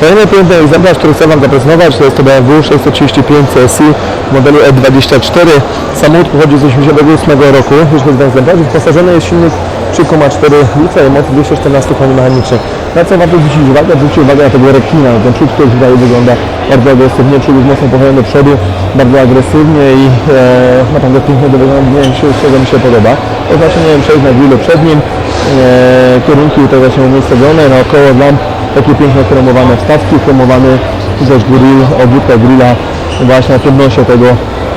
Kolejny piękny egzemplarz, który chcę Wam zaprezentować, to jest to BMW 635 CSI w modelu E24. Samochód pochodzi z 1988 roku, już jest egzemplarz. Wyposażony jest silnik 3,4 litra i moc 214 koni mechanicznych. Na co warto zwrócić uwagę? Zwróćcie uwagę na tego rekina, ten przód, który tutaj wygląda bardzo agresywnie, przód jest mocno pochylony do przodu, bardzo agresywnie i e, naprawdę pięknie do wyglądu, nie wiem, z czego mi się podoba. Oznaczenie nie wiem, przejść na grillu przed nim, e, kierunki tutaj właśnie umiejscowione, naokoło lamp takie piękne chromowane wstawki, chromowany też grill, obudka grilla właśnie na tym tego,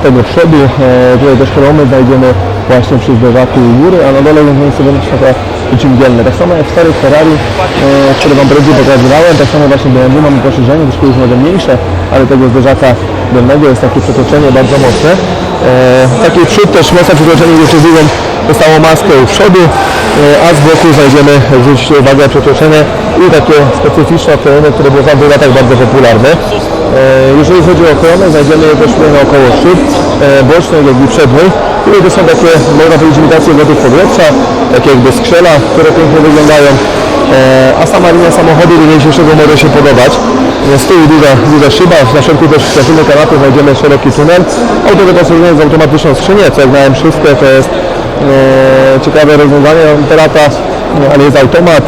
tego przodu. E, tutaj też chromy znajdziemy właśnie przy zderzaku u góry, a na dole jest sobie taka wyciągielne. Tak samo jak w starych Ferrari, e, które Wam bardziej pokazywałem, tak samo właśnie BMW mamy poszerzenie, troszkę już może mniejsze, ale tego zderzaka dolnego jest takie przetoczenie bardzo mocne. E, taki przód też mocne przetoczenie decyzyjną dostało maskę u przodu, e, a z boku znajdziemy, zwróćcie uwagę, przetoczenie i takie specyficzne okrojone, które było w tamtych latach bardzo popularne. E, jeżeli chodzi o ochronę, znajdziemy je też naokoło szyb, e, bocznej, jak i przedniej. Tutaj to są takie, można powiedzieć, imitacje lotów powietrza, takie jakby skrzela, które pięknie wyglądają. E, a sama linia samochodu do dzisiejszego może się podobać. Z tyłu duża, duża szyba, na środku też na tylnej kanapie znajdziemy szeroki tunel. Auto wyposażone jest w automatyczną skrzynię, co jak na M6 to jest e, ciekawe rozwiązanie Terata, ale jest automat.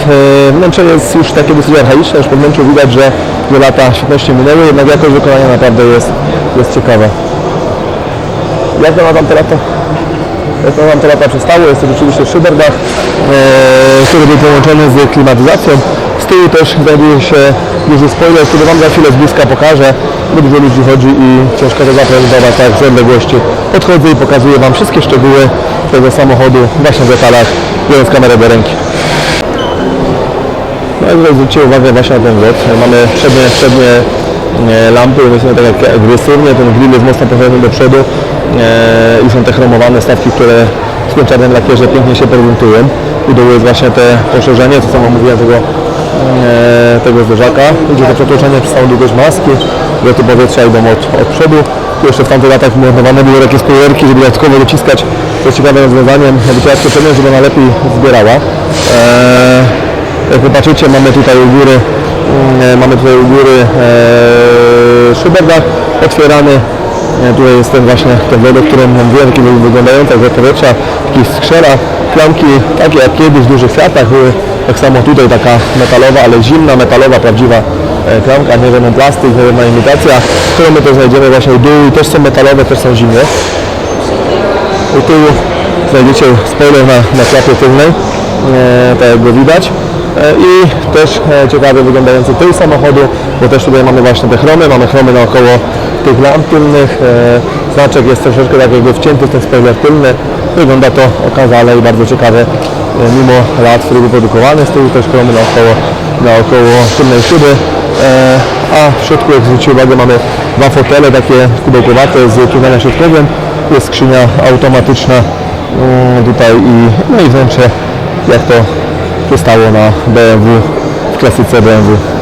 E, wnętrze jest już takie dosyć archaiczne, już po wnętrzu widać, że, że lata świetności minęły, jednak jakość wykonania naprawdę jest, jest ciekawa. Jak ma tam Terata? Jak to mam lata przestało, jest to rzeczywiście szyberdach, e, który był połączony z klimatyzacją. Z tyłu też znajduje się duży spoiler, który Wam za chwilę z bliska pokażę, bo dużo ludzi chodzi i ciężko to zaprezentować tak z odległości. Podchodzę i pokazuję Wam wszystkie szczegóły tego samochodu właśnie w detalach, biorąc kamerę do ręki. No i zwróćcie uwagę właśnie na ten wzór. Mamy przednie, przednie e, lampy, myślę tak jak agresywnie, ten grill jest mocno pochylony do przodu e, i są te chromowane stawki, które w tym lakierze pięknie się prezentują. U dołu jest właśnie te poszerzenie, to samo mówiłem tego, tego zderzaka. Idzie to przetoczenie przez całą długość maski, loty powietrza idą od, od przodu. Tu jeszcze w tamtych latach montowane były takie spoilerki, żeby dodatkowo dociskać, to jest ciekawym rozwiązaniem, wycieraczkę przednią, żeby ona lepiej zbierała. E, jak popatrzycie, mamy tutaj u góry, mm, mamy tutaj u góry e, szyberdach otwierany. E, tutaj jest ten właśnie ten wodek, o którym mówiłem, taki wyglądają tak jak powietrza, taki skrzela, klamki takie jak kiedyś w dużych Fiatach były, tak samo tutaj taka metalowa, ale zimna, metalowa, prawdziwa e, klamka, nie żaden plastik, nie żadna imitacja, którą my to znajdziemy właśnie u dół też są metalowe, też są zimne. U tyłu znajdziecie spoiler na, na klapie tylnej, e, tak jak go widać. E, I też e, ciekawy wyglądający tył samochodu, bo też tutaj mamy właśnie te chromy, mamy chromy naokoło tych lamp tylnych. Znaczek jest troszeczkę tak jakby wcięty w ten spoiler tylny. Wygląda to okazale i bardzo ciekawe, mimo lat, w był produkowany. Z tyłu też chromy naokoło, naokoło tylnej szyby. E, a w środku, jak zwróćcie uwagę, mamy dwa fotele takie kubełkowate z tunelem środkowym. Jest skrzynia automatyczna mm, tutaj i, no i wnętrze jak to przystało na BMW w klasyce BMW.